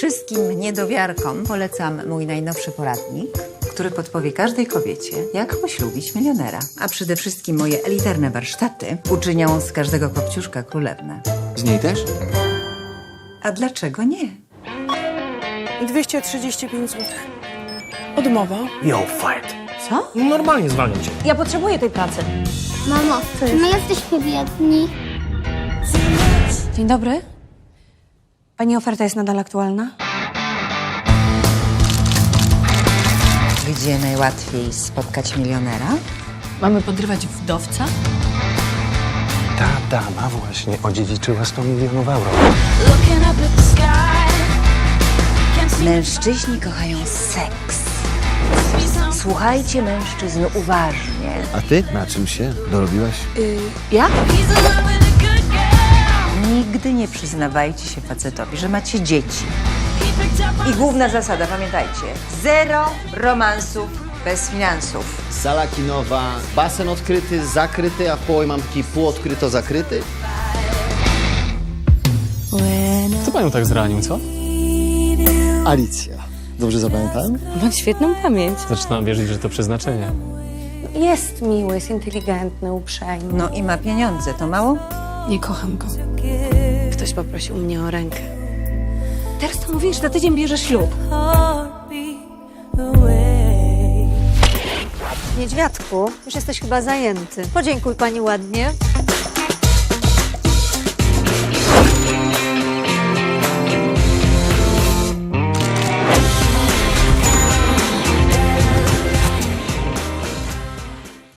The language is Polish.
Wszystkim niedowiarkom polecam mój najnowszy poradnik, który podpowie każdej kobiecie, jak poślubić milionera. A przede wszystkim moje elitarne warsztaty uczynią z każdego kopciuszka królewnę. Z niej też? A dlaczego nie? 235 zł. Odmowa. Yo, fight. Co? Normalnie zwalniam cię. Ja potrzebuję tej pracy. Mamo, czy my jesteśmy biedni? Dzień dobry. Pani oferta jest nadal aktualna? Gdzie najłatwiej spotkać milionera? Mamy podrywać wdowca? Ta dama właśnie odziedziczyła 100 milionów euro. Mężczyźni kochają seks. Słuchajcie mężczyzn uważnie. A ty na czym się dorobiłaś? Ja? Nie przyznawajcie się facetowi, że macie dzieci. I główna zasada, pamiętajcie, zero romansów bez finansów. Sala kinowa, basen odkryty, zakryty, a w połowie mam taki półodkryto zakryty. Co panią tak zranił, co? Alicja. Dobrze zapamiętałem? Ma świetną pamięć. Zaczynam wierzyć, że to przeznaczenie. Jest miły, jest inteligentny, uprzejmy. No i ma pieniądze, to mało? Nie kocham go. Ktoś poprosił mnie o rękę. Teraz to mówisz, że za tydzień bierzesz ślub. Niedźwiadku, już jesteś chyba zajęty. Podziękuj pani ładnie.